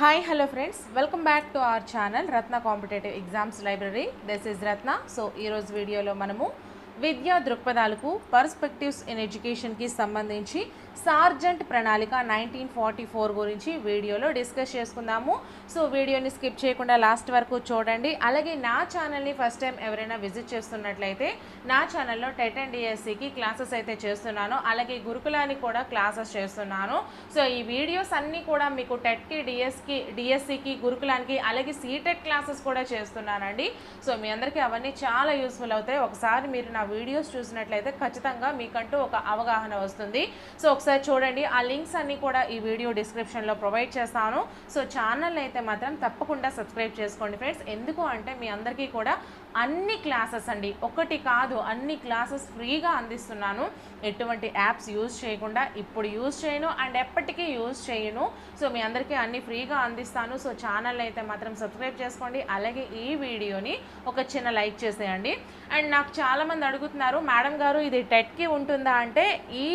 Hi hello friends welcome back to our channel Ratna competitive exams library this is Ratna so ఈరోజు వీడియోలో మనము విద్యా దృక్పథాలకు perspectives in ఎడ్యుకేషన్కి సంబంధించి సార్జెంట్ ప్రణాళిక నైన్టీన్ ఫార్టీ ఫోర్ గురించి వీడియోలో డిస్కస్ చేసుకుందాము. సో వీడియోని స్కిప్ చేయకుండా లాస్ట్ వరకు చూడండి. అలాగే నా ఛానల్ని ఫస్ట్ టైం ఎవరైనా విజిట్ చేస్తున్నట్లయితే నా ఛానల్లో టెట్ అండ్ డిఎస్సికి క్లాసెస్ అయితే చేస్తున్నాను. అలాగే గురుకులానికి కూడా క్లాసెస్ చేస్తున్నాను. సో ఈ వీడియోస్ అన్నీ కూడా మీకు టెట్కి డిఎస్కి డిఎస్సికి గురుకులానికి అలాగే సీటెట్ క్లాసెస్ కూడా చేస్తున్నానండి. సో మీ అందరికీ అవన్నీ చాలా యూస్ఫుల్ అవుతాయి. ఒకసారి మీరు నా వీడియోస్ చూసినట్లయితే ఖచ్చితంగా మీకంటూ ఒక అవగాహన వస్తుంది. సో ఒకసారి చూడండి. ఆ లింక్స్ అన్నీ కూడా ఈ వీడియో డిస్క్రిప్షన్లో ప్రొవైడ్ చేస్తాను. సో ఛానల్ అయితే మాత్రం తప్పకుండా సబ్స్క్రైబ్ చేసుకోండి ఫ్రెండ్స్ ఎందుకు అంటే మీ అందరికీ కూడా అన్ని క్లాసెస్ అండి ఒకటి కాదు అన్ని క్లాసెస్ ఫ్రీగా అందిస్తున్నాను. ఎటువంటి యాప్స్ యూజ్ చేయకుండా ఇప్పుడు యూజ్ చేయను అండ్ ఎప్పటికీ యూజ్ చేయను. సో మీ అందరికీ అన్ని ఫ్రీగా అందిస్తాను. సో ఛానల్ అయితే మాత్రం సబ్స్క్రైబ్ చేసుకోండి. అలాగే ఈ వీడియోని ఒక చిన్న లైక్ చేసేయండి. అండ్ నాకు చాలామంది అడుగుతున్నారు మేడం గారు ఇది టెట్కి ఉంటుందా? అంటే ఈ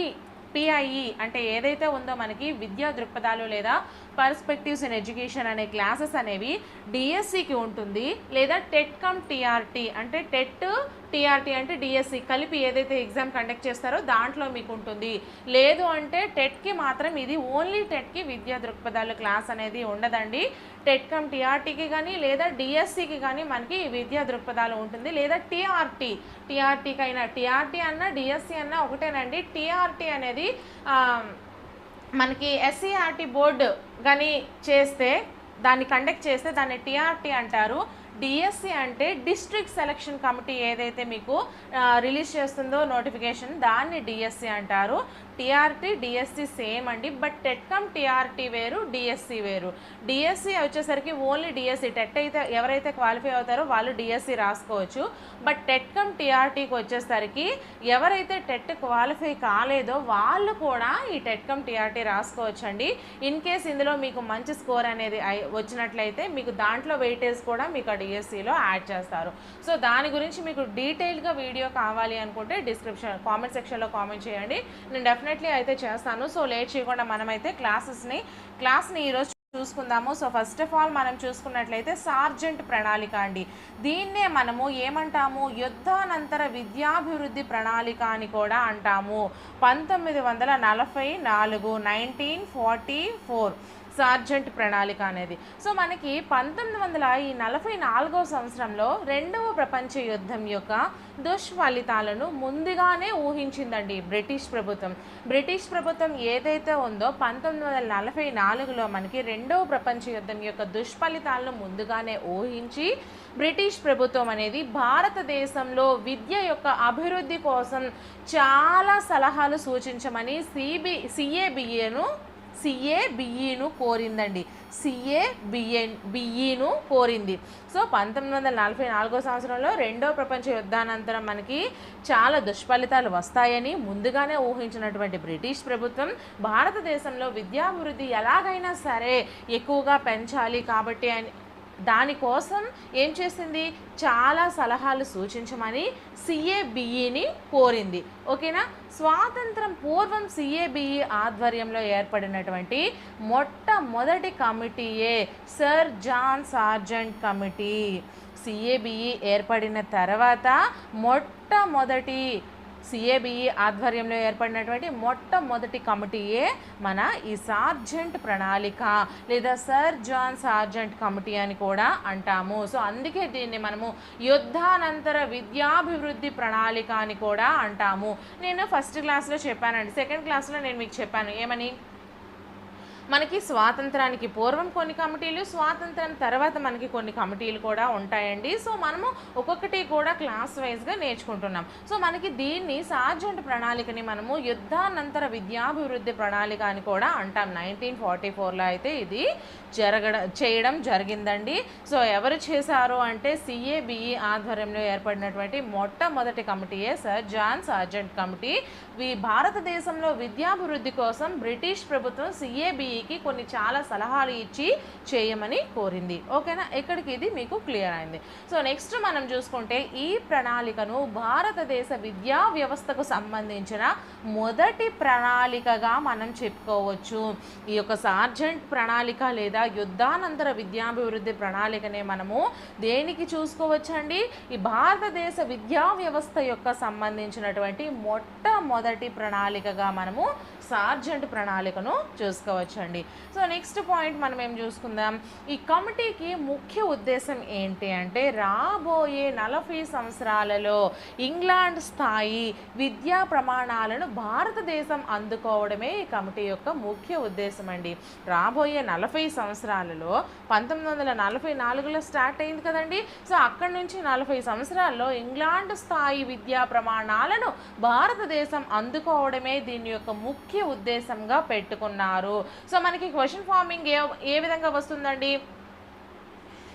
పిఐఈ అంటే ఏదైతే ఉందో మనకి విద్యా దృక్పథాలు లేదా పర్స్పెక్టివ్స్ ఇన్ ఎడ్యుకేషన్ అనే క్లాసెస్ అనేవి డిఎస్సికి ఉంటుంది. లేదా టెట్ కమ్ టీఆర్టీ అంటే టెట్ టీఆర్టీ అంటే డిఎస్సి కలిపి ఏదైతే ఎగ్జామ్ కండక్ట్ చేస్తారో దాంట్లో మీకు ఉంటుంది. లేదు అంటే టెట్కి మాత్రం ఇది ఓన్లీ టెట్కి విద్యా దృక్పథాలు క్లాస్ అనేది ఉండదండి. టెట్ కమ్ టీఆర్టీకి కానీ లేదా డిఎస్సికి కానీ మనకి విద్యా దృక్పథాలు ఉంటుంది. లేదా టీఆర్టీ టీఆర్టీకి అయినా టీఆర్టీ అన్న డిఎస్సి అన్న ఒకటేనండి. టీఆర్టీ అనేది మనకి ఎస్సీఆర్టీ బోర్డు కానీ చేస్తే దాన్ని కండక్ట్ చేస్తే దాన్ని టీఆర్టీ అంటారు. డిఎస్సి అంటే డిస్ట్రిక్ట్ సెలక్షన్ కమిటీ ఏదైతే మీకు రిలీజ్ చేస్తుందో నోటిఫికేషన్ దాన్ని డిఎస్సి అంటారు. టీఆర్టీ డిఎస్సి సేమ్ అండి బట్ టెట్కమ్ టీఆర్టీ వేరు డిఎస్సి వేరు. డిఎస్సి వచ్చేసరికి ఓన్లీ డిఎస్సి. టెట్ అయితే ఎవరైతే క్వాలిఫై అవుతారో వాళ్ళు డిఎస్సి రాసుకోవచ్చు. బట్ టెట్కమ్ టీఆర్టీకి వచ్చేసరికి ఎవరైతే టెట్ క్వాలిఫై కాలేదో వాళ్ళు కూడా ఈ టెట్కమ్ టీఆర్టీ రాసుకోవచ్చు అండి ఇన్ కేస్ ఇందులో మీకు మంచి స్కోర్ అనేది వచ్చినట్లయితే మీకు దాంట్లో వెయిటేజ్ కూడా మీకు ఆ డిఎస్సిలో యాడ్ చేస్తారు. సో దాని గురించి మీకు డీటెయిల్గా వీడియో కావాలి అనుకుంటే డిస్క్రిప్షన్ కామెంట్ సెక్షన్లో కామెంట్ చేయండి. నేను డెఫినెట్లీ అయితే చేస్తాను. సో లేట్ చేయకుండా మనమైతే క్లాసెస్ని క్లాస్ని ఈరోజు చూసుకుందాము. సో ఫస్ట్ ఆఫ్ ఆల్ మనం చూసుకున్నట్లయితే సార్జెంట్ ప్రణాళిక అండి. దీన్నే మనము ఏమంటాము? యుద్ధానంతర విద్యాభివృద్ధి ప్రణాళిక అని కూడా అంటాము. పంతొమ్మిది వందల నలభై నాలుగు నైన్టీన్ ఫార్టీ ఫోర్ సార్జెంట్ ప్రణాళిక అనేది. సో మనకి పంతొమ్మిది వందల ఈ నలభై నాలుగో సంవత్సరంలో రెండవ ప్రపంచ యుద్ధం యొక్క దుష్ఫలితాలను ముందుగానే ఊహించిందండి బ్రిటిష్ ప్రభుత్వం. బ్రిటిష్ ప్రభుత్వం ఏదైతే ఉందో పంతొమ్మిది వందల నలభై నాలుగులో మనకి రెండవ ప్రపంచ యుద్ధం యొక్క దుష్ఫలితాలను ముందుగానే ఊహించి బ్రిటిష్ ప్రభుత్వం అనేది భారతదేశంలో విద్య యొక్క అభివృద్ధి కోసం చాలా సలహాలు సూచించమని సిబి సిఏబిఏను సిఏ బిఈను కోరిందండి. సిఏ బిఏ బిఈను కోరింది. సో పంతొమ్మిది వందల నలభై నాలుగో సంవత్సరంలో రెండో ప్రపంచ యుద్ధానంతరం మనకి చాలా దుష్ఫలితాలు వస్తాయని ముందుగానే ఊహించినటువంటి బ్రిటిష్ ప్రభుత్వం భారతదేశంలో విద్యాభివృద్ధి ఎలాగైనా సరే ఎక్కువగా పెంచాలి కాబట్టి అని దానికోసం ఏం చేసింది? చాలా సలహాలు సూచించమని సిఏబిఈని కోరింది. ఓకేనా? స్వాతంత్రం పూర్వం సిఏబిఈ ఆధ్వర్యంలో ఏర్పడినటువంటి మొట్టమొదటి కమిటీయే sir John Sargent committee. CABE ఏర్పడిన తర్వాత మొట్టమొదటి సిఏబిఈ ఆధ్వర్యంలో ఏర్పడినటువంటి మొట్టమొదటి కమిటీయే మన ఈ సార్జెంట్ ప్రణాళిక లేదా సర్ జాన్ సార్జెంట్ కమిటీ అని కూడా అంటాము. సో అందుకే దీన్ని మనము యుద్ధానంతర విద్యాభివృద్ధి ప్రణాళిక అని కూడా అంటాము. నేను ఫస్ట్ క్లాస్లో చెప్పానండి. సెకండ్ క్లాస్లో నేను మీకు చెప్పాను. ఏమని? మనకి స్వాతంత్రానికి పూర్వం కొన్ని కమిటీలు స్వాతంత్రం తర్వాత మనకి కొన్ని కమిటీలు కూడా ఉంటాయండి. సో మనము ఒక్కొక్కటి కూడా క్లాస్ వైజ్గా నేర్చుకుంటున్నాం. సో మనకి దీన్ని సార్జెంట్ ప్రణాళికని మనము యుద్ధానంతర విద్యాభివృద్ధి ప్రణాళిక అని కూడా అంటాం. నైన్టీన్ ఫార్టీ ఫోర్లో అయితే ఇది జరగడం చేయడం జరిగిందండి. సో ఎవరు చేశారు అంటే సిఏబిఈ ఆధ్వర్యంలో ఏర్పడినటువంటి మొట్టమొదటి కమిటీయే సర్ జాన్ సార్జెంట్ కమిటీ. భారతదేశంలో విద్యాభివృద్ధి కోసం బ్రిటిష్ ప్రభుత్వం సిఏబిఈకి కొన్ని చాలా సలహాలు ఇచ్చి చేయమని కోరింది. ఓకేనా? ఎక్కడికి ఇది మీకు క్లియర్ అయింది. సో నెక్స్ట్ మనం చూసుకుంటే ఈ ప్రణాళికను భారతదేశ విద్యా వ్యవస్థకు సంబంధించిన మొదటి ప్రణాళికగా మనం చెప్పుకోవచ్చు. ఈ యొక్క సార్జెంట్ ప్రణాళిక లేదా యుద్ధానంతర విద్యాభివృద్ధి ప్రణాళికనే మనము దేనికి చూసుకోవచ్చండి? ఈ భారతదేశ విద్యా వ్యవస్థ యొక్క సంబంధించినటువంటి మొట్టమొదటి మొదటి ప్రణాళికగా మనము సార్జెంట్ ప్రణాళికను చూసుకోవచ్చండి. సో నెక్స్ట్ పాయింట్ మనం ఏం చూసుకుందాం? ఈ కమిటీకి ముఖ్య ఉద్దేశం ఏంటి అంటే రాబోయే నలభై సంవత్సరాలలో ఇంగ్లాండ్ స్థాయి విద్యా ప్రమాణాలను భారతదేశం అందుకోవడమే ఈ కమిటీ యొక్క ముఖ్య ఉద్దేశం అండి రాబోయే నలభై సంవత్సరాలలో పంతొమ్మిది వందల నలభై నాలుగులో స్టార్ట్ అయింది కదండి? సో అక్కడి నుంచి నలభై సంవత్సరాల్లో ఇంగ్లాండ్ స్థాయి విద్యా ప్రమాణాలను భారతదేశం అందుకోవడమే దీని యొక్క ముఖ్య ఉద్దేశంగా పెట్టుకున్నారు. సో మనకి క్వశ్చన్ ఫార్మింగ్ ఏ ఏ విధంగా వస్తుందండి?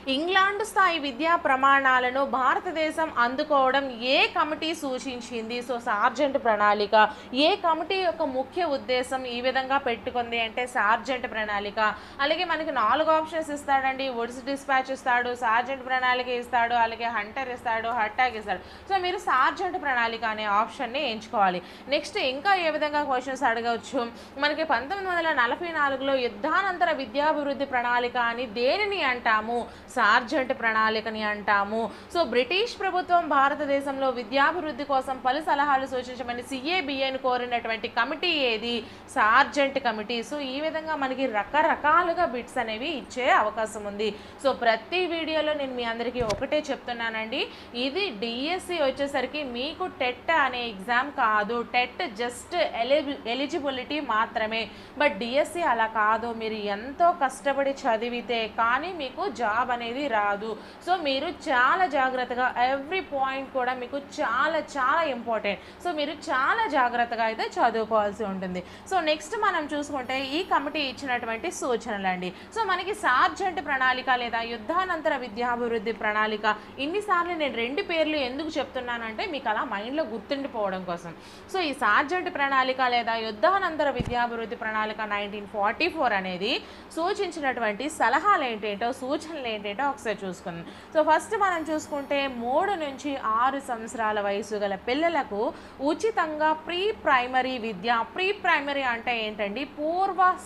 ఇంగ్లాండ్ స్థాయి విద్యా ప్రమాణాలను భారతదేశం అందుకోవడం ఏ కమిటీ సూచించింది? సో సార్జెంట్ ప్రణాళిక. ఏ కమిటీ యొక్క ముఖ్య ఉద్దేశం ఈ విధంగా పెట్టుకుంది అంటే సార్జెంట్ ప్రణాళిక. అలాగే మనకి నాలుగు ఆప్షన్స్ ఇస్తాడండి. వుడ్స్ డిస్పాచ్ ఇస్తాడు సార్జెంట్ ప్రణాళిక ఇస్తాడు అలాగే హంటర్ ఇస్తాడు హట్టాక్ ఇస్తాడు. సో మీరు సార్జెంట్ ప్రణాళిక అనే ఆప్షన్ని ఎంచుకోవాలి. నెక్స్ట్ ఇంకా ఏ విధంగా క్వశ్చన్స్ అడగవచ్చు? మనకి పంతొమ్మిది వందల నలభై నాలుగులో యుద్ధానంతర విద్యాభివృద్ధి ప్రణాళిక అని దేనిని అంటాము? సార్జెంట్ ప్రణాళికని అంటాము. సో బ్రిటిష్ ప్రభుత్వం భారతదేశంలో విద్యాభివృద్ధి కోసం పలు సలహాలు సూచించమని సిఏబిఏని కోరినటువంటి కమిటీ ఏది? Sergeant committee. సో ఈ విధంగా మనకి రకరకాలుగా బిట్స్ అనేవి ఇచ్చే అవకాశం ఉంది. సో ప్రతి వీడియోలో నేను మీ అందరికీ ఒకటే చెప్తున్నానండి. ఇది డిఎస్సి వచ్చేసరికి మీకు టెట్ అనే ఎగ్జామ్ కాదు. టెట్ జస్ట్ ఎలి ఎలిజిబిలిటీ మాత్రమే. బట్ డిఎస్సి అలా కాదు. మీరు ఎంతో కష్టపడి చదివితే కానీ మీకు జాబ్ అనేది అనేది రాదు. సో మీరు చాలా జాగ్రత్తగా ఎవ్రీ పాయింట్ కూడా మీకు చాలా చాలా ఇంపార్టెంట్ సో మీరు చాలా జాగ్రత్తగా అయితే చదువుకోవాల్సి ఉంటుంది. సో నెక్స్ట్ మనం చూసుకుంటే ఈ కమిటీ ఇచ్చినటువంటి సూచనలు అండి సో మనకి సార్జెంట్ ప్రణాళిక లేదా యుద్ధానంతర విద్యాభివృద్ధి ప్రణాళిక ఇన్నిసార్లు నేను రెండు పేర్లు ఎందుకు చెప్తున్నానంటే మీకు అలా మైండ్లో గుర్తుండిపోవడం కోసం. సో ఈ సార్జెంట్ ప్రణాళిక లేదా యుద్ధానంతర విద్యాభివృద్ధి ప్రణాళిక నైన్టీన్ ఫార్టీ ఫోర్ అనేది సూచించినటువంటి సలహాలు ఏంటేంటో సూచనలు ఏంటంటే ఒకసారి చూసుకుందాం. సో ఫస్ట్ మనం చూసుకుంటే మూడు నుంచి ఆరు సంవత్సరాల వయసు గల పిల్లలకు ఉచితంగా ప్రీ ప్రైమరీ విద్య ప్రీ ప్రైమరీ అంటే ఏంటండి? పూర్వ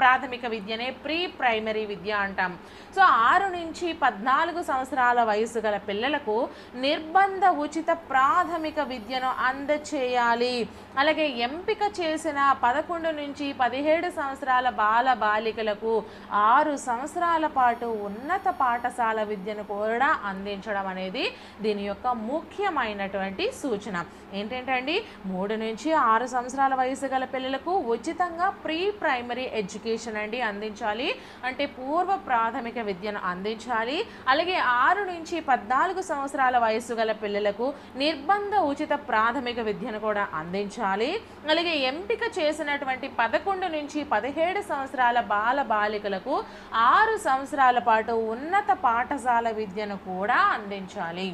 ప్రాథమిక విద్యనే ప్రీ ప్రైమరీ విద్య అంటాం. సో ఆరు నుంచి పద్నాలుగు సంవత్సరాల వయసు గల పిల్లలకు నిర్బంధ ఉచిత ప్రాథమిక విద్యను అందచేయాలి. అలాగే ఎంపిక చేసిన పదకొండు నుంచి పదిహేడు సంవత్సరాల బాల బాలికలకు ఆరు సంవత్సరాల పాటు ఉన్నత పాఠశాల విద్యను కూడా అందించడం అనేది దీని యొక్క ముఖ్యమైనటువంటి సూచన. ఏంటంటండి మూడు నుంచి ఆరు సంవత్సరాల వయసు గల పిల్లలకు ఉచితంగా ప్రీ ప్రైమరీ ఎడ్యుకేషన్ అండి అందించాలి. అంటే పూర్వ ప్రాథమిక విద్యను అందించాలి. అలాగే ఆరు నుంచి పద్నాలుగు సంవత్సరాల వయసు గల పిల్లలకు నిర్బంధ ఉచిత ప్రాథమిక విద్యను కూడా అందించాలి. అలాగే ఎంపిక చేసినటువంటి పదకొండు నుంచి పదిహేడు సంవత్సరాల బాల బాలికలకు ఆరు సంవత్సరాల పాటు ఉన్నత పాఠశాల విద్యను కూడా అందించాలి.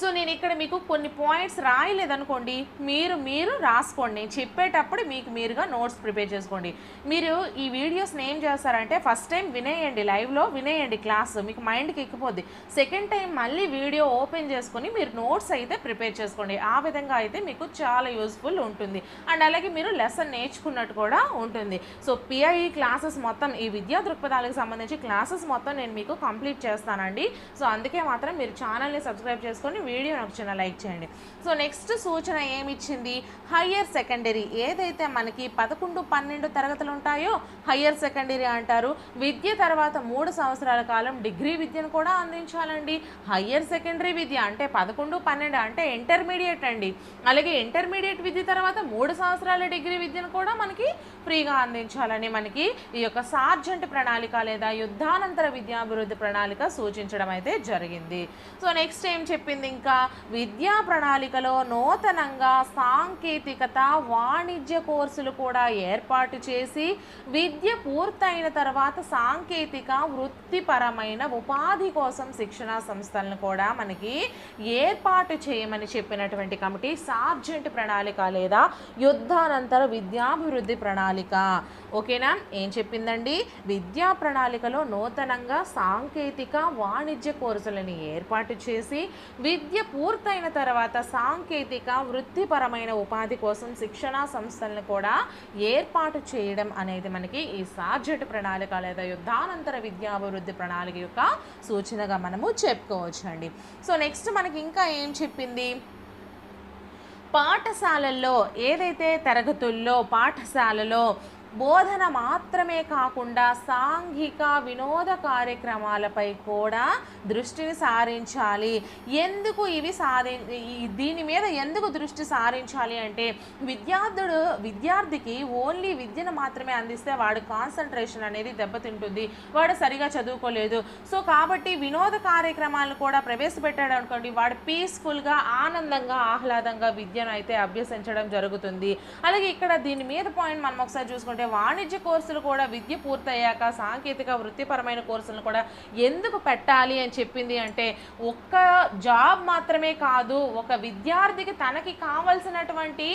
సో నేను ఇక్కడ మీకు కొన్ని పాయింట్స్ రాయలేదనుకోండి మీరు మీరు రాసుకోండి. నేను చెప్పేటప్పుడు మీకు మీరుగా నోట్స్ ప్రిపేర్ చేసుకోండి. మీరు ఈ వీడియోస్ని ఏం చేస్తారంటే ఫస్ట్ టైం వినేయండి లైవ్లో వినేయండి క్లాస్ మీకు మైండ్కి ఎక్కిపోద్ది. సెకండ్ టైం మళ్ళీ వీడియో ఓపెన్ చేసుకొని మీరు నోట్స్ అయితే ప్రిపేర్ చేసుకోండి. ఆ విధంగా అయితే మీకు చాలా యూస్ఫుల్ ఉంటుంది. అండ్ అలాగే మీరు లెసన్ నేర్చుకున్నట్టు కూడా ఉంటుంది. సో పిఐఈ క్లాసెస్ మొత్తం ఈ విద్యా దృక్పథాలకు సంబంధించి క్లాసెస్ మొత్తం నేను మీకు కంప్లీట్ చేస్తానండి. సో అందుకే మాత్రం మీరు ఛానల్ని సబ్స్క్రైబ్ చేసుకొని వీడియో నచ్చిన చిన్న లైక్ చేయండి. సో నెక్స్ట్ సూచన ఏమిచ్చింది? హయ్యర్ సెకండరీ ఏదైతే మనకి పదకొండు పన్నెండు తరగతులు ఉంటాయో హయ్యర్ సెకండరీ అంటారు. విద్య తర్వాత మూడు సంవత్సరాల కాలం డిగ్రీ విద్యను కూడా అందించాలండి. హయ్యర్ సెకండరీ విద్య అంటే పదకొండు పన్నెండు అంటే ఇంటర్మీడియట్ అండి. అలాగే ఇంటర్మీడియట్ విద్య తర్వాత మూడు సంవత్సరాల డిగ్రీ విద్యను కూడా మనకి ఫ్రీగా అందించాలని మనకి ఈ యొక్క సార్జెంట్ ప్రణాళిక లేదా యుద్ధానంతర విద్యాభివృద్ధి ప్రణాళిక సూచించడం అయితే జరిగింది. సో నెక్స్ట్ ఏం చెప్పింది ఇంకా విద్యా ప్రణాళికలో నూతనంగా సాంకేతికత వాణిజ్య కోర్సులు కూడా ఏర్పాటు చేసి విద్య పూర్తయిన తర్వాత సాంకేతిక వృత్తిపరమైన ఉపాధి కోసం శిక్షణా సంస్థలను కూడా మనకి ఏర్పాటు చేయమని చెప్పినటువంటి కమిటీ సార్జెంట్ ప్రణాళిక లేదా యుద్ధానంతర విద్యాభివృద్ధి ప్రణాళిక. ఓకేనా? ఏం చెప్పిందండి? విద్యా ప్రణాళికలో నూతనంగా సాంకేతిక వాణిజ్య కోర్సులను ఏర్పాటు చేసి విద్య విద్య పూర్తయిన తర్వాత సాంకేతిక వృత్తిపరమైన ఉపాధి కోసం శిక్షణా సంస్థలను కూడా ఏర్పాటు చేయడం అనేది మనకి ఈ సార్జెంట్ ప్రణాళిక లేదా యుద్ధానంతర విద్యాభివృద్ధి ప్రణాళిక యొక్క సూచనగా మనము చెప్పుకోవచ్చు అండి సో నెక్స్ట్ మనకి ఇంకా ఏం చెప్పింది? పాఠశాలల్లో ఏదైతే తరగతుల్లో పాఠశాలలో బోధన మాత్రమే కాకుండా సాంఘిక వినోద కార్యక్రమాలపై కూడా దృష్టిని సారించాలి. ఎందుకు ఇవి సాధి దీని మీద ఎందుకు దృష్టి సారించాలి అంటే విద్యార్థుడు విద్యార్థికి ఓన్లీ విద్యను మాత్రమే అందిస్తే వాడు కాన్సన్ట్రేషన్ అనేది దెబ్బతింటుంది. వాడు సరిగా చదువుకోలేదు. సో కాబట్టి వినోద కార్యక్రమాలను కూడా ప్రవేశపెట్టాడు అనుకోండి వాడు పీస్ఫుల్గా ఆనందంగా ఆహ్లాదంగా విద్యను అయితే అభ్యసించడం జరుగుతుంది. అలాగే ఇక్కడ దీని మీద పాయింట్ మనం ఒకసారి చూసుకుంటే వాణిజ్య కోర్సులు కూడా విద్య పూర్తయ్యాక సాంకేతిక వృత్తిపరమైన కోర్సులను కూడా ఎందుకు పెట్టాలి అని చెప్పింది అంటే ఒక్క జాబ్ మాత్రమే కాదు ఒక విద్యార్థికి తనకి కావలసినటువంటి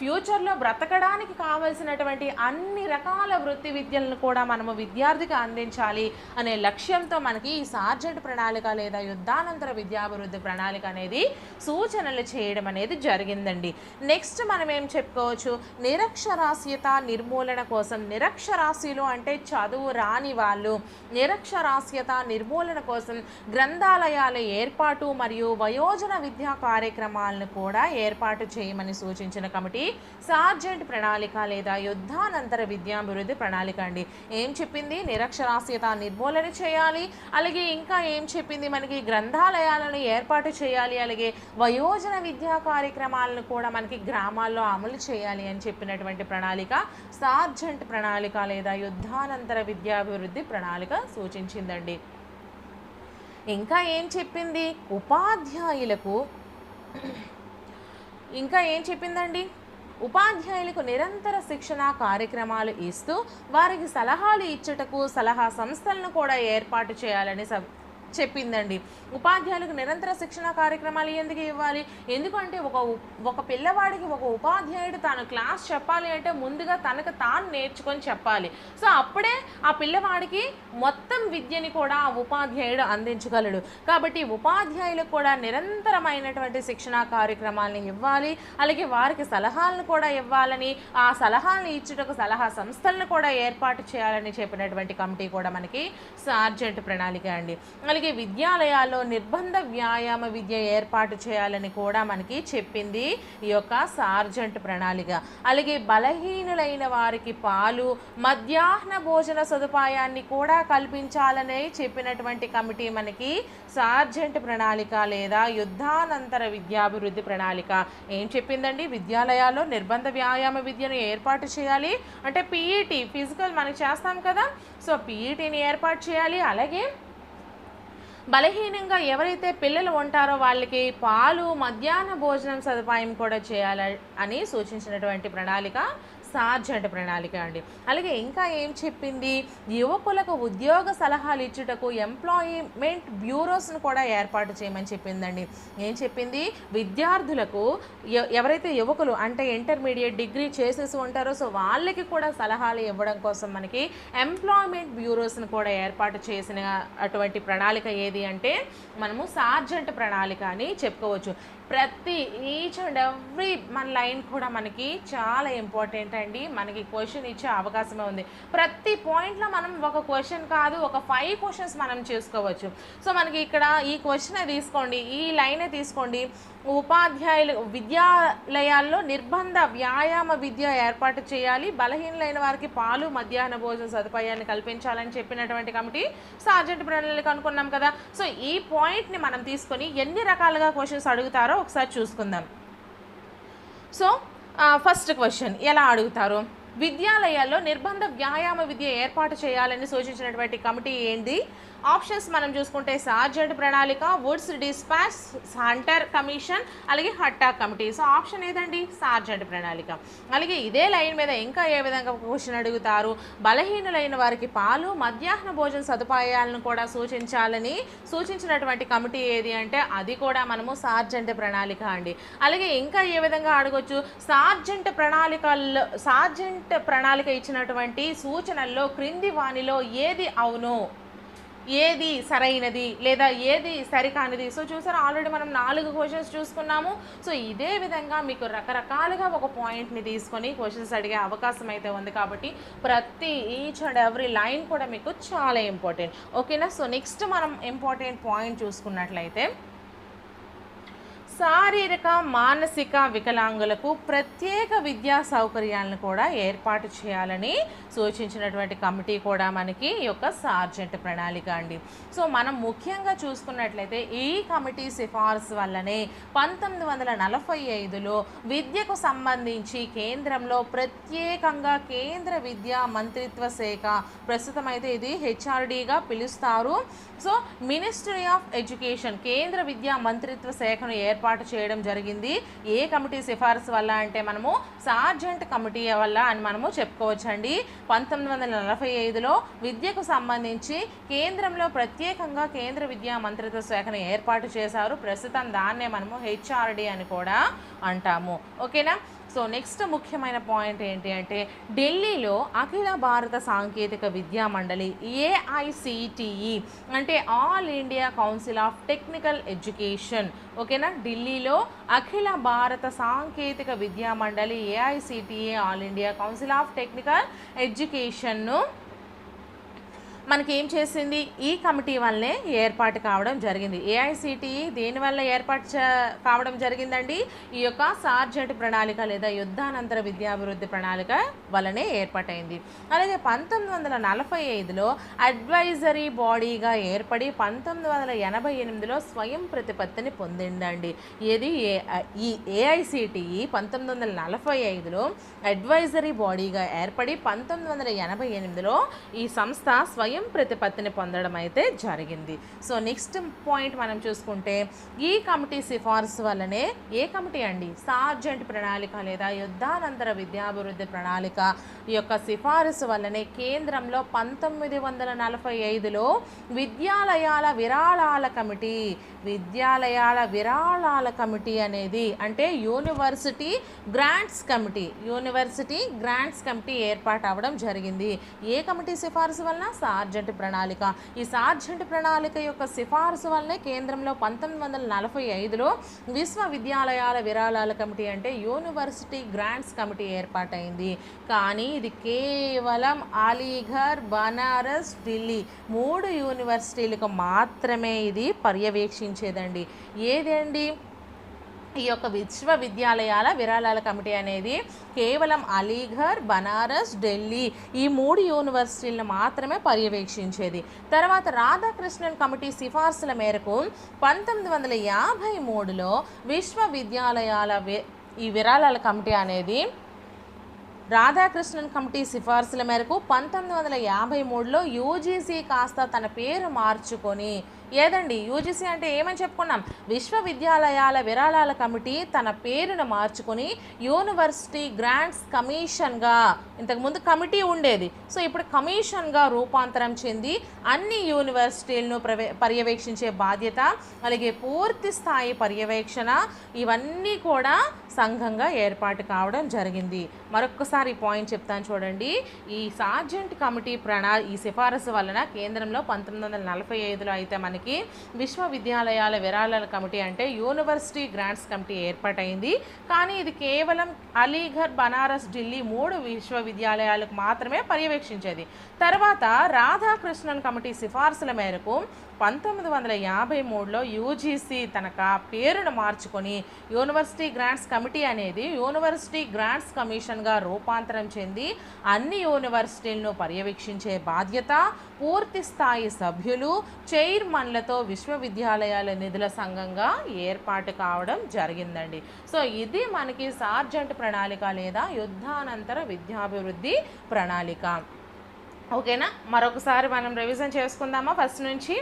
ఫ్యూచర్లో బ్రతకడానికి కావలసినటువంటి అన్ని రకాల వృత్తి విద్యలను కూడా మనము విద్యార్థికి అందించాలి అనే లక్ష్యంతో మనకి ఈ సార్జెంట్ ప్రణాళిక లేదా యుద్ధానంతర విద్యాభివృద్ధి ప్రణాళిక అనేది సూచనలు చేయడం అనేది జరిగిందండి. నెక్స్ట్ మనం ఏం చెప్పుకోవచ్చు? నిరక్షరాస్యత నిర్మూలన కోసం నిరక్షరాస్యులు అంటే చదువు రాని వాళ్ళు నిరక్షరాస్యత నిర్మూలన కోసం గ్రంథాలయాల ఏర్పాటు మరియు వయోజన విద్యా కార్యక్రమాలను కూడా ఏర్పాటు చేయమని సూచించిన కమిటీ సార్జెంట్ ప్రణాళిక లేదా యుద్ధానంతర విద్యాభివృద్ధి ప్రణాళిక అండి. ఏం చెప్పింది? నిరక్షరాస్యత నిర్మూలన చేయాలి అలాగే ఇంకా ఏం చెప్పింది మనకి? గ్రంథాలయాలను ఏర్పాటు చేయాలి అలాగే వయోజన విద్యా కార్యక్రమాలను కూడా మనకి గ్రామాల్లో అమలు చేయాలి అని చెప్పినటువంటి ప్రణాళిక సార్జెంట్ ప్రణాళిక లేదా యుద్ధానంతర విద్యాభివృద్ధి ప్రణాళిక సూచించిందండి. ఇంకా ఏం చెప్పింది? ఉపాధ్యాయులకు ఇంకా ఏం చెప్పిందండి? ఉపాధ్యాయులకు నిరంతర శిక్షణ కార్యక్రమాలు ఇస్తూ వారికి సలహాలు ఇచ్చుటకు సలహా సంస్థలను కూడా ఏర్పాటు చేయాలని చెప్పిందండి. ఉపాధ్యాయులకు నిరంతర శిక్షణ కార్యక్రమాలు ఎందుకు ఇవ్వాలి? ఎందుకంటే ఒక ఒక పిల్లవాడికి ఒక ఉపాధ్యాయుడు తాను క్లాస్ చెప్పాలి అంటే ముందుగా తనకు తాను నేర్చుకొని చెప్పాలి. సో అప్పుడే ఆ పిల్లవాడికి మొత్తం విద్యని కూడా ఆ ఉపాధ్యాయుడు అందించగలడు. కాబట్టి ఉపాధ్యాయులకు కూడా నిరంతరమైనటువంటి శిక్షణ కార్యక్రమాలను ఇవ్వాలి. అలాగే వారికి సలహాలను కూడా ఇవ్వాలని ఆ సలహాలను ఇచ్చుటకు సలహా సంస్థలను కూడా ఏర్పాటు చేయాలని చెప్పినటువంటి కమిటీ కూడా మనకి సార్జెంట్ ప్రణాళిక అండి. అలాగే విద్యాలయాల్లో నిర్బంధ వ్యాయామ విద్య ఏర్పాటు చేయాలని కూడా మనకి చెప్పింది ఈ యొక్క సార్జెంట్ ప్రణాళిక. అలాగే బలహీనులైన వారికి పాలు మధ్యాహ్న భోజన సదుపాయాన్ని కూడా కల్పించాలని చెప్పినటువంటి కమిటీ మనకి సార్జెంట్ ప్రణాళిక లేదా యుద్ధానంతర విద్యాభివృద్ధి ప్రణాళిక. ఏం చెప్పిందండి? విద్యాలయాల్లో నిర్బంధ వ్యాయామ విద్యను ఏర్పాటు చేయాలి. అంటే పీఈటీ ఫిజికల్ మనం చేస్తాం కదా. సో పీఈటీని ఏర్పాటు చేయాలి. అలాగే బలహీనంగా ఎవరైతే పిల్లలు ఉంటారో వాళ్ళకి పాలు మధ్యాహ్న భోజనం సదుపాయం కూడా చేయాలి అని సూచించినటువంటి ప్రణాళిక సార్జెంట్ ప్రణాళిక అండి. అలాగే ఇంకా ఏం చెప్పింది? యువకులకు ఉద్యోగ సలహాలు ఇచ్చుటకు ఎంప్లాయ్మెంట్ బ్యూరోస్ను కూడా ఏర్పాటు చేయమని చెప్పిందండి. ఏం చెప్పింది? విద్యార్థులకు ఎవరైతే యువకులు అంటే ఇంటర్మీడియట్ డిగ్రీ చేసేసి ఉంటారో సో వాళ్ళకి కూడా సలహాలు ఇవ్వడం కోసం మనకి ఎంప్లాయ్మెంట్ బ్యూరోస్ను కూడా ఏర్పాటు చేసిన అటువంటి ప్రణాళిక ఏది అంటే మనము సార్జెంట్ ప్రణాళిక అని చెప్పుకోవచ్చు. ప్రతి ఈచ్ అండ్ ఎవ్రీ మన లైన్ కూడా మనకి చాలా ఇంపార్టెంట్ అండి. మనకి క్వశ్చన్ ఇచ్చే అవకాశమే ఉంది. ప్రతి పాయింట్లో మనం ఒక క్వశ్చన్ కాదు ఒక ఫైవ్ క్వశ్చన్స్ మనం చేసుకోవచ్చు. సో మనకి ఇక్కడ ఈ క్వశ్చనే తీసుకోండి ఈ లైనే తీసుకోండి. ఉపాధ్యాయులు విద్యాలయాల్లో నిర్బంధ వ్యాయామ విద్య ఏర్పాటు చేయాలి. బలహీనలైన వారికి పాలు మధ్యాహ్న భోజన సదుపాయాన్ని కల్పించాలని చెప్పినటువంటి కమిటీ సార్జెంట్ ప్రణాళిక అనుకున్నాం కదా. సో ఈ పాయింట్ని మనం తీసుకొని ఎన్ని రకాలుగా క్వశ్చన్స్ అడుగుతారో ఒకసారి చూసుకుందాం. సో ఫస్ట్ క్వశ్చన్ ఎలా అడుగుతారు? విద్యాలయాల్లో నిర్బంధ వ్యాయామ విద్య ఏర్పాటు చేయాలని సూచించినటువంటి కమిటీ ఏంటి ఆప్షన్స్ మనం చూసుకుంటే సార్జెంట్ ప్రణాళిక వుడ్స్ డిస్పాచ్ హంటర్ కమిషన్ అలాగే హట్టా కమిటీ. సో ఆప్షన్ ఏదండి? సార్జెంట్ ప్రణాళిక. అలాగే ఇదే లైన్ మీద ఇంకా ఏ విధంగా క్వశ్చన్ అడుగుతారు? బలహీనులైన వారికి పాలు మధ్యాహ్న భోజన సదుపాయాలను కూడా సూచించాలని సూచించినటువంటి కమిటీ ఏది అంటే అది కూడా మనము సార్జెంట్ ప్రణాళిక అండి. అలాగే ఇంకా ఏ విధంగా అడగొచ్చు? సార్జెంట్ ప్రణాళికల్లో సార్జెంట్ ప్రణాళిక ఇచ్చినటువంటి సూచనల్లో క్రింది వానిలో ఏది అవును? ఏది సరైనది లేదా ఏది సరికానిది? సో చూసారా ఆల్రెడీ మనం నాలుగు క్వశ్చన్స్ చూసుకున్నాము. సో ఇదే విధంగా మీకు రకరకాలుగా ఒక పాయింట్ని తీసుకొని క్వశ్చన్స్ అడిగే అవకాశం అయితే ఉంది కాబట్టి ప్రతి ఈచ్ అండ్ ఎవ్రీ లైన్ కూడా మీకు చాలా ఇంపార్టెంట్ ఓకేనా సో నెక్స్ట్ మనం ఇంపార్టెంట్ పాయింట్ చూసుకున్నట్లయితే శారీరక మానసిక వికలాంగులకు ప్రత్యేక విద్యా సౌకర్యాలను కూడా ఏర్పాటు చేయాలని సూచించినటువంటి కమిటీ కూడా మనకి ఈ యొక్క సార్జెంట్ ప్రణాళిక అండి. సో మనం ముఖ్యంగా చూసుకున్నట్లయితే ఈ కమిటీ సిఫార్సు వల్లనే పంతొమ్మిది వందల నలభై ఐదులో విద్యకు సంబంధించి కేంద్రంలో ప్రత్యేకంగా కేంద్ర విద్యా మంత్రిత్వ శాఖ ప్రస్తుతం అయితే ఇది హెచ్ఆర్డీగా పిలుస్తారు. సో మినిస్ట్రీ ఆఫ్ ఎడ్యుకేషన్ కేంద్ర విద్యా మంత్రిత్వ శాఖను ఏర్పాటు ఏర్పాటు చేయడం జరిగింది. ఏ కమిటీ సిఫార్సు వల్ల అంటే మనము సార్జెంట్ కమిటీ వల్ల అని మనము చెప్పుకోవచ్చండి. పంతొమ్మిది వందల నలభై ఐదులో విద్యకు సంబంధించి కేంద్రంలో ప్రత్యేకంగా కేంద్ర విద్యా మంత్రిత్వ శాఖను ఏర్పాటు చేశారు. ప్రస్తుతం దాన్నే మనము హెచ్ఆర్డి అని కూడా అంటాము. ఓకేనా? సో నెక్స్ట్ ముఖ్యమైన పాయింట్ ఏంటి అంటే ఢిల్లీలో అఖిల భారత సాంకేతిక విద్యా మండలి ఏఐసిటిఈ అంటే all India council of technical education ఓకేనా? ఢిల్లీలో అఖిల భారత సాంకేతిక విద్యా మండలి AICTE all India council of technical ఎడ్యుకేషన్ను మనకి ఏం చేసింది? ఈ కమిటీ వల్లనే ఏర్పాటు కావడం జరిగింది. ఏఐసిటిఈ దేనివల్ల ఏర్పాటు చే- కావడం జరిగిందండి? ఈ యొక్క సార్జెంట్ ప్రణాళిక లేదా యుద్ధానంతర విద్యాభివృద్ధి ప్రణాళిక వలనే ఏర్పాటైంది. అలాగే పంతొమ్మిది వందల నలభై ఐదులో అడ్వైజరీ బాడీగా ఏర్పడి పంతొమ్మిది వందల ఎనభై ఎనిమిదిలో స్వయం ప్రతిపత్తిని పొందిందండి. ఏది? ఏ ఈ ఏఐసిటిఈ పంతొమ్మిది వందల నలభై ఐదులో అడ్వైజరీ బాడీగా ఏర్పడి పంతొమ్మిది వందల ఎనభై ఎనిమిదిలో ఈ సంస్థ స్వయం ప్రతిపత్తిని పొందడం అయితే జరిగింది. సో నెక్స్ట్ పాయింట్ మనం చూసుకుంటే ఈ కమిటీ సిఫార్సు వల్లనే ఏ కమిటీ అండి? సార్జెంట్ ప్రణాళిక లేదా యుద్ధానంతర విద్యాభివృద్ధి ప్రణాళిక ఈ యొక్క సిఫారసు వల్లనే కేంద్రంలో పంతొమ్మిది వందల నలభై ఐదులో విద్యాలయాల విరాళాల కమిటీ విద్యాలయాల విరాళాల కమిటీ అనేది అంటే university grants committee university grants committee ఏర్పాటు అవ్వడం జరిగింది. ఏ కమిటీ సిఫారసు వలన? సార్జెంట్ ప్రణాళిక. ఈ సార్జెంట్ ప్రణాళిక యొక్క సిఫార్సు వల్లనే కేంద్రంలో పంతొమ్మిది వందల నలభై ఐదులో విశ్వవిద్యాలయాల విరాళాల కమిటీ అంటే యూనివర్సిటీ గ్రాంట్స్ కమిటీ ఏర్పాటైంది. కానీ ఇది కేవలం అలీఘర్ బనారస్ ఢిల్లీ మూడు యూనివర్సిటీలకు మాత్రమే ఇది పర్యవేక్షించేదండి. ఏదండి? ఈ యొక్క విశ్వవిద్యాలయాల విరాళాల కమిటీ అనేది కేవలం అలీఘర్ బనారస్ ఢిల్లీ ఈ మూడు యూనివర్సిటీలను మాత్రమే పర్యవేక్షించేది. తర్వాత రాధాకృష్ణన్ కమిటీ సిఫార్సుల మేరకు పంతొమ్మిది వందల యాభై మూడులో విశ్వవిద్యాలయాల వి- ఈ విరాళాల కమిటీ అనేది రాధాకృష్ణన్ కమిటీ సిఫార్సుల మేరకు పంతొమ్మిది వందల యాభై మూడులో యూజీసీ కాస్త తన పేరు మార్చుకొని ఏదండి? యూజీసీ అంటే ఏమని చెప్పుకున్నాం? విశ్వవిద్యాలయాల విరాళాల కమిటీ తన పేరును మార్చుకొని యూనివర్సిటీ గ్రాంట్స్ కమిషన్గా ఇంతకుముందు కమిటీ ఉండేది. సో ఇప్పుడు కమిషన్గా రూపాంతరం చెంది అన్ని యూనివర్సిటీలను ప్రవే పర్యవేక్షించే బాధ్యత అలాగే పూర్తి స్థాయి పర్యవేక్షణ ఇవన్నీ కూడా సంఘంగా ఏర్పాటు కావడం జరిగింది. మరొక్కసారి పాయింట్ చెప్తాను చూడండి. ఈ సార్జెంట్ కమిటీ ప్రణా ఈ సిఫారసు వలన కేంద్రంలో పంతొమ్మిది వందల నలభై ఐదులో అయితే మనకి విశ్వవిద్యాలయాల విరాళాల కమిటీ అంటే యూనివర్సిటీ గ్రాంట్స్ కమిటీ ఏర్పాటైంది. కానీ ఇది కేవలం అలీఘర్ బనారస్ ఢిల్లీ మూడు విశ్వవిద్యాలయాలకు మాత్రమే పర్యవేక్షించేది. తర్వాత రాధాకృష్ణన్ కమిటీ సిఫార్సుల మేరకు పంతొమ్మిది వందల యాభై మూడులో యూజీసీ తనక పేరును మార్చుకొని యూనివర్సిటీ గ్రాంట్స్ కమిటీ అనేది యూనివర్సిటీ గ్రాంట్స్ కమిషన్గా రూపాంతరం చెంది అన్ని యూనివర్సిటీలను పర్యవేక్షించే బాధ్యత పూర్తి స్థాయి సభ్యులు చైర్మన్లతో విశ్వవిద్యాలయాల నిధుల సంఘంగా ఏర్పాటు కావడం జరిగిందండి. సో ఇది మనకి సార్జెంట్ ప్రణాళిక లేదా యుద్ధానంతర విద్యాభివృద్ధి ప్రణాళిక. ఓకేనా? మరొకసారి మనం రివిజన్ చేసుకుందామా? ఫస్ట్ నుంచి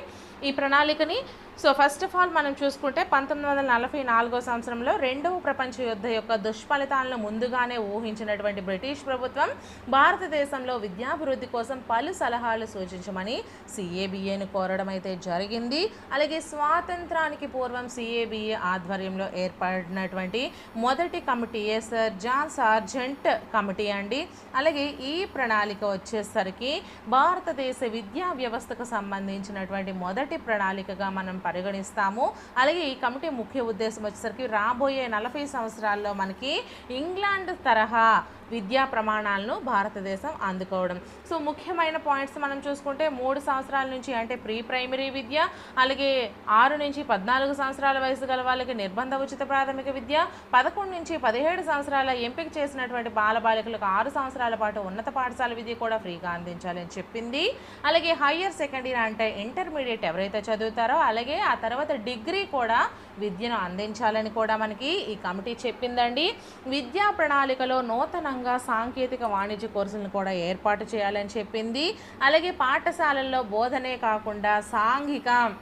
ఈ ప్రణాళికని సో ఫస్ట్ ఆఫ్ ఆల్ మనం చూసుకుంటే పంతొమ్మిది వందల నలభై నాలుగో సంవత్సరంలో రెండవ ప్రపంచ యుద్ధ యొక్క దుష్ఫలితాలను ముందుగానే ఊహించినటువంటి బ్రిటిష్ ప్రభుత్వం భారతదేశంలో విద్యాభివృద్ధి కోసం పలు సలహాలు సూచించమని సిఏబిఏను కోరడం అయితే జరిగింది. అలాగే స్వాతంత్రానికి పూర్వం సిఏబిఏ ఆధ్వర్యంలో ఏర్పడినటువంటి మొదటి committee sir John Sargent committee అండి. అలాగే ఈ ప్రణాళిక వచ్చేసరికి భారతదేశ విద్యా వ్యవస్థకు సంబంధించినటువంటి మొదటి ప్రణాళికగా మనం పరిగణిస్తాము. అలాగే ఈ కమిటీ ముఖ్య ఉద్దేశం వచ్చేసరికి రాబోయే నలభై సంవత్సరాల్లో మనకి ఇంగ్లాండ్ తరహా విద్యా ప్రమాణాలను భారతదేశం అందుకోవడం. సో ముఖ్యమైన పాయింట్స్ మనం చూసుకుంటే మూడు సంవత్సరాల నుంచి అంటే ప్రీ ప్రైమరీ విద్య అలాగే ఆరు నుంచి పద్నాలుగు సంవత్సరాల వయసు గల వాళ్ళకి నిర్బంధ ఉచిత ప్రాథమిక విద్య పదకొండు నుంచి పదిహేడు సంవత్సరాల ఎంపిక చేసినటువంటి బాలబాలికలకు ఆరు సంవత్సరాల పాటు ఉన్నత పాఠశాల విద్య కూడా ఫ్రీగా అందించాలని చెప్పింది. అలాగే హయ్యర్ సెకండరీ అంటే ఇంటర్మీడియట్ ఎవరైతే చదువుతారో అలాగే ఆ తర్వాత డిగ్రీ కూడా విద్యను అందించాలని కూడా మనకి ఈ కమిటీ చెప్పిందండి. విద్యా ప్రణాళికలో నూతనంగా సాంకేతిక వాణిజ్య కోర్సులను కూడా ఏర్పాటు చేయాలని చెప్పింది. అలాగే పాఠశాలల్లో బోధనే కాకుండా సాంఘిక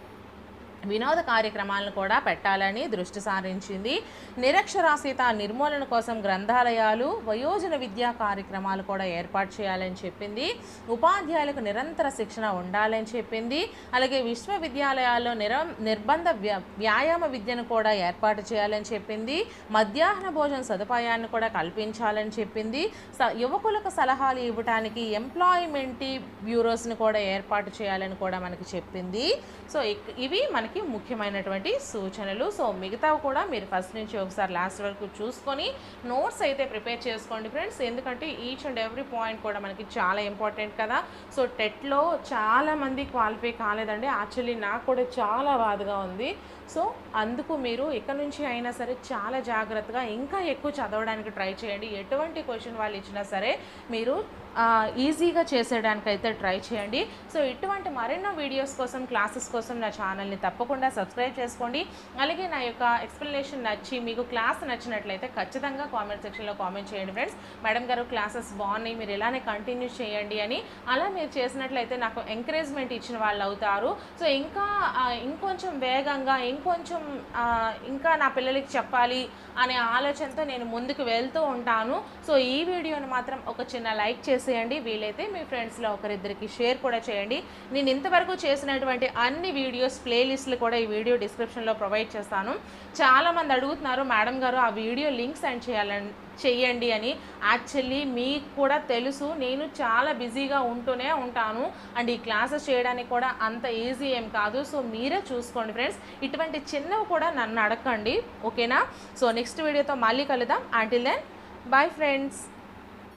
వినోద కార్యక్రమాలను కూడా పెట్టాలని దృష్టి సారించింది. నిరక్షరాస్యత నిర్మూలన కోసం గ్రంథాలయాలు వయోజన విద్యా కార్యక్రమాలు కూడా ఏర్పాటు చేయాలని చెప్పింది. ఉపాధ్యాయులకు నిరంతర శిక్షణ ఉండాలని చెప్పింది. అలాగే విశ్వవిద్యాలయాల్లో నిర నిర్బంధ వ్య వ్యాయామ విద్యను కూడా ఏర్పాటు చేయాలని చెప్పింది. మధ్యాహ్న భోజన సదుపాయాన్ని కూడా కల్పించాలని చెప్పింది. స- యువకులకు సలహాలు ఇవ్వడానికి ఎంప్లాయ్మెంట్ బ్యూరోస్ని కూడా ఏర్పాటు చేయాలని కూడా మనకి చెప్పింది. సో ఇవి మనకి ముఖ్యమైనటువంటి సూచనలు. సో మిగతావి కూడా మీరు ఫస్ట్ నుంచి ఒకసారి లాస్ట్ వరకు చూసుకొని నోట్స్ అయితే ప్రిపేర్ చేసుకోండి ఫ్రెండ్స్. ఎందుకంటే ఈచ్ అండ్ ఎవ్రీ పాయింట్ కూడా మనకి చాలా ఇంపార్టెంట్ కదా. సో టెట్లో చాలామంది క్వాలిఫై కాలేదండి. యాక్చువల్లీ నాకు కూడా చాలా బాధగా ఉంది. సో అందుకు మీరు ఇక్కడ నుంచి అయినా సరే చాలా జాగ్రత్తగా ఇంకా ఎక్కువ చదవడానికి ట్రై చేయండి. ఎటువంటి క్వశ్చన్ వాళ్ళు ఇచ్చినా సరే మీరు ఈజీగా చేసేయడానికైతే ట్రై చేయండి. సో ఇటువంటి మరెన్నో వీడియోస్ కోసం క్లాసెస్ కోసం నా ఛానల్ని తప్పకుండా సబ్స్క్రైబ్ చేసుకోండి. అలాగే నా యొక్క ఎక్స్ప్లెనేషన్ నచ్చి మీకు క్లాస్ నచ్చినట్లయితే ఖచ్చితంగా కామెంట్ సెక్షన్లో కామెంట్ చేయండి ఫ్రెండ్స్. మేడం గారు క్లాసెస్ బాగున్నాయి మీరు ఇలానే కంటిన్యూ చేయండి అని. అలా మీరు చేసినట్లయితే నాకు ఎంకరేజ్మెంట్ ఇచ్చిన వాళ్ళు అవుతారు. సో ఇంకా ఇంకొంచెం వేగంగా ఇంకొంచెం ఇంకా నా పిల్లలకి చెప్పాలి అనే ఆలోచనతో నేను ముందుకు వెళ్తూ ఉంటాను. సో ఈ వీడియోని మాత్రం ఒక చిన్న లైక్ చేసేయండి. వీలైతే మీ ఫ్రెండ్స్లో ఒకరిద్దరికి షేర్ కూడా చేయండి. నేను ఇంతవరకు చేసినటువంటి అన్ని వీడియోస్ ప్లేలిస్ట్లు కూడా ఈ వీడియో డిస్క్రిప్షన్లో ప్రొవైడ్ చేస్తాను. చాలామంది అడుగుతున్నారు మేడం గారు ఆ వీడియో లింక్ సెండ్ చేయాలని చెయ్యండి అని. యాక్చువల్లీ మీకు కూడా తెలుసు నేను చాలా బిజీగా ఉంటూనే ఉంటాను. అండ్ ఈ క్లాసెస్ చేయడానికి కూడా అంత ఈజీ ఏం కాదు. సో మీరే చూసుకోండి ఫ్రెండ్స్. ఇటువంటి చిన్నవి కూడా నన్ను అడగండి. ఓకేనా? సో నెక్స్ట్ వీడియోతో మళ్ళీ కలుద్దాం. Until then bye friends